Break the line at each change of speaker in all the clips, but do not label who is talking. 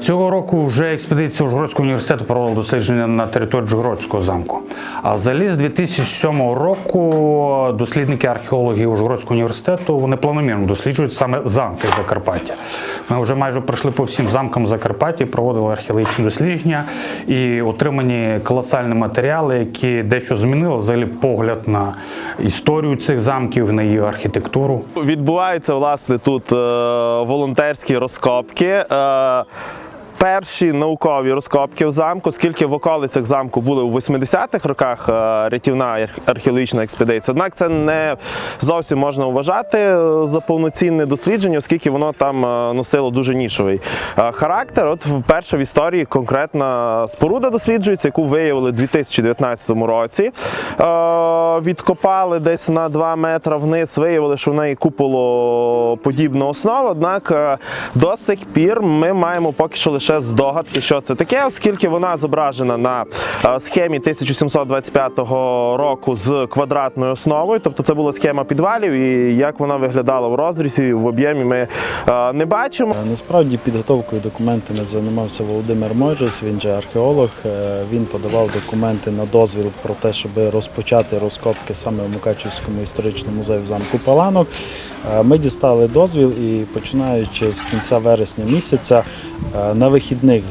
Цього року вже експедиція Ужгородського університету провела дослідження на території Ужгородського замку. А взагалі з 2007 року дослідники археологи Ужгородського університету вони планомірно досліджують саме замки Закарпаття. Ми вже майже пройшли по всім замкам Закарпаття, проводили археологічні дослідження і отримані колосальні матеріали, які дещо змінили взагалі погляд на історію цих замків, на її архітектуру.
Відбуваються власне тут е, волонтерські розкопки. Перші наукові розкопки в замку, оскільки в околицях замку були у 80-х роках е, рятівна археологічна експедиція. Однак це не зовсім можна вважати е, за повноцінне дослідження, оскільки воно там е, носило дуже нішовий характер. От вперше в історії конкретна споруда досліджується, яку виявили у 2019 році. Відкопали десь на 2 метри вниз, виявили, що в неї куполоподібна основа. Однак до сих пір ми маємо поки що лише здогадки, що це таке, оскільки вона зображена на е, схемі 1725 року з квадратною основою. Тобто це була схема підвалів, і як вона виглядала в розрізі, в об'ємі ми е, не бачимо.
Насправді підготовкою документами займався Володимир Мойжес, він же археолог. Е, Він подавав документи на дозвіл про те, щоб розпочати розкопки саме в Мукачівському історичному музеї в замку Паланок. Е, Ми дістали дозвіл і починаючи з кінця вересня місяця е, на вихідних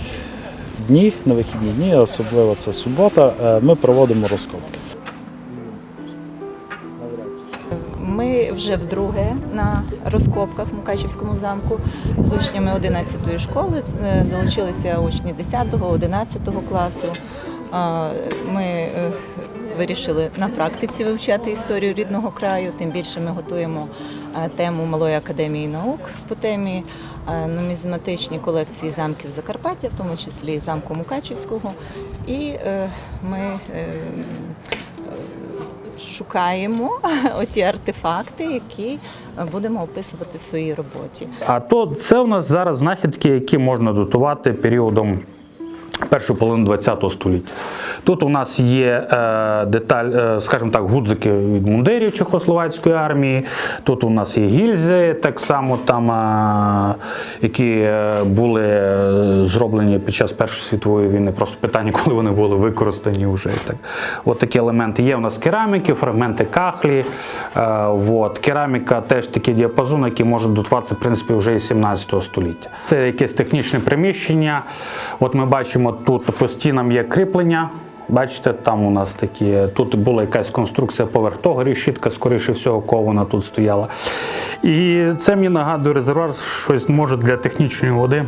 дні, на вихідні дні, особливо це субота, е, ми проводимо розкопки.
Ми вже вдруге на розкопках в Мукачівському замку з учнями 11-ї школи. Е, Долучилися учні 10-го, 11-го класу. Ми е, вирішили на практиці вивчати історію рідного краю. Тим більше ми готуємо тему Малої академії наук по темі е, нумізматичні колекції замків Закарпаття, в тому числі замку Мукачівського. І е, ми е, шукаємо оті артефакти, які будемо описувати в своїй роботі.
А то це у нас зараз знахідки, які можна датувати періодом першої половини ХХ століття. Тут у нас є е, деталь, е, скажімо так, гудзики від мундирів Чехословацької армії. Тут у нас є гільзи, так само там, е, які е, були е, зроблені під час Першої світової війни. Просто питання, коли вони були використані вже. Так. От такі елементи є у нас кераміки, фрагменти кахлі. Е, от. Кераміка теж такий діапазон, який може датуватися в принципі вже і 17 століття. Це якесь технічне приміщення. От ми бачимо, тут по стінам є кріплення. Бачите, там у нас такі. Тут була якась конструкція поверх того, решітка, скоріше всього, кована тут стояла. І це мені нагадує резервуар, щось може для технічної води.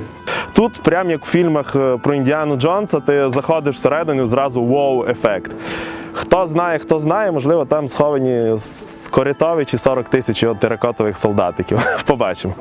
Тут, прямо як в фільмах е, про Індіану Джонса, ти заходиш всередину, зразу воу-ефект. Хто знає, хто знає, можливо, там сховані скоритові чи 40 тисяч от теракотових солдатиків. Побачимо.